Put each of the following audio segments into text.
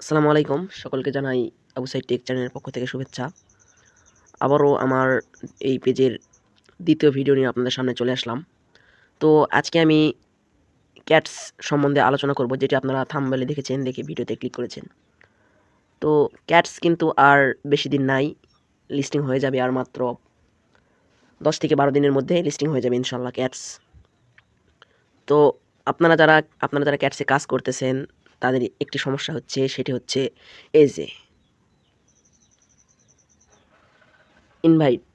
আসসালামু আলাইকুম। সকলকে জানাই আবু সাইড টেক চ্যানেলের পক্ষ থেকে শুভেচ্ছা। আবারও আমার এই পেজের দ্বিতীয় ভিডিও নিয়ে আপনাদের সামনে চলে আসলাম। তো আজকে আমি ক্যাটস সম্বন্ধে আলোচনা করব, যেটি আপনারা থামবেলে দেখেছেন, দেখে ভিডিওতে ক্লিক করেছেন। তো ক্যাটস কিন্তু আর বেশি দিন নাই, লিস্টিং হয়ে যাবে আর মাত্র দশ থেকে বারো দিনের মধ্যে লিস্টিং হয়ে যাবে ইনশাল্লাহ ক্যাটস। তো আপনারা যারা আপনারা যারা ক্যাটসে কাজ করতেছেন তাদের একটি সমস্যা হচ্ছে, সেটি হচ্ছে এই যে ইনভাইট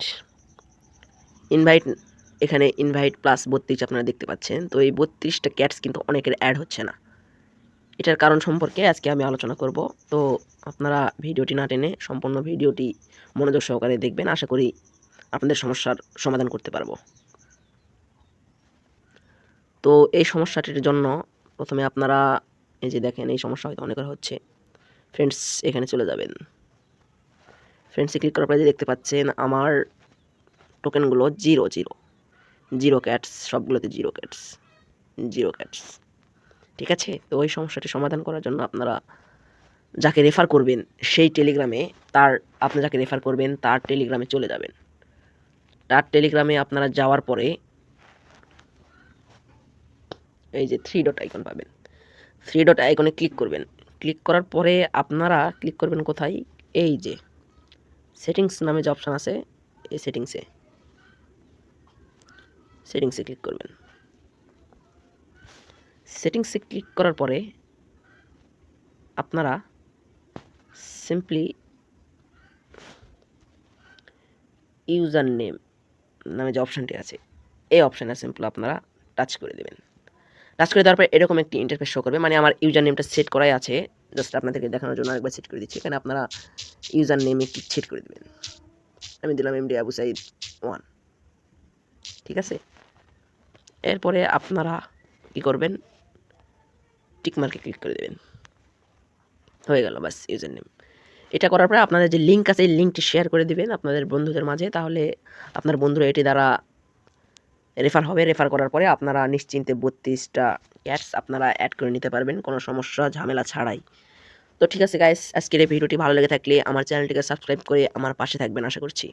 ইনভাইট এখানে ইনভাইট প্লাস বত্রিশ আপনারা দেখতে পাচ্ছেন। তো এই বত্রিশটা ক্যাটস কিন্তু অনেকের অ্যাড হচ্ছে না। এটার কারণ সম্পর্কে আজকে আমি আলোচনা করব। তো আপনারা ভিডিওটি না টেনে সম্পূর্ণ ভিডিওটি মনোযোগ সহকারে দেখবেন। আশা করি আপনাদের সমস্যার সমাধান করতে পারব। তো এই সমস্যাটির জন্য প্রথমে আপনারা এই যে দেখেন, এই সমস্যা হয়তো অনেকের হচ্ছে। ফ্রেন্ডস এখানে চলে যাবেন। ফ্রেন্ডসে ক্লিক করার পরে যে দেখতে পাচ্ছেন, আমার টোকেনগুলো জিরো জিরো জিরো ক্যাটস সবগুলোতে জিরো ক্যাটস জিরো ক্যাটস ঠিক আছে? তো ওই সমস্যাটি সমাধান করার জন্য আপনারা যাকে রেফার করবেন, সেই টেলিগ্রামে তার, আপনি যাকে রেফার করবেন, তার টেলিগ্রামে চলে যাবেন। তার টেলিগ্রামে আপনারা যাওয়ার পরে এই যে থ্রি ডট আইকন পাবেন। থ্রি ডট আইকনে ক্লিক করবেন। ক্লিক করার পরে আপনারা ক্লিক করবেন কোথায়? এই যে সেটিংস নামে যে অপশান আছে, এই সেটিংসে সেটিংসে ক্লিক করবেন। সেটিংসে ক্লিক করার পরে আপনারা সিম্পলি ইউজার নেম নামে যে অপশানটি আছে, এই অপশানে সিম্পল আপনারা টাচ করে দেবেন। টাচ করে দেওয়ার পর এরকম একটি ইন্টারফেস শো করবে। মানে আমার ইউজার নেমটা সেট করাই আছে। জাস্ট আপনাদেরকে দেখানোর জন্য আরেকবার সেট করে দিচ্ছি। এখানে আপনারা ইউজার নেম একটি সেট করে দেবেন। আমি দিলাম এমডি আবু সাইদ ওয়ান ঠিক আছে? এরপরে আপনারা কী করবেন? টিকমার্কে ক্লিক করে দেবেন। হয়ে গেল বাস ইউজার নেম এটা করার পরে আপনাদের যে লিঙ্ক আছে, এই লিঙ্কটি শেয়ার করে দিবেন আপনাদের বন্ধুদের মাঝে। তাহলে আপনার বন্ধুরা এটি দ্বারা রেফার হবে রেফার করার পরে আপনারা নিশ্চিন্তে বত্রিশটা ক্যাটস আপনারা অ্যাড করে নিতে পারবেন, কোনো সমস্যা, ঝামেলা ছাড়াই। তো ঠিক আছে গাইস আজকের এই ভিডিওটি ভালো লেগে থাকলে আমার চ্যানেলটিকে সাবস্ক্রাইব করে আমার পাশে থাকবেন, আশা করছি।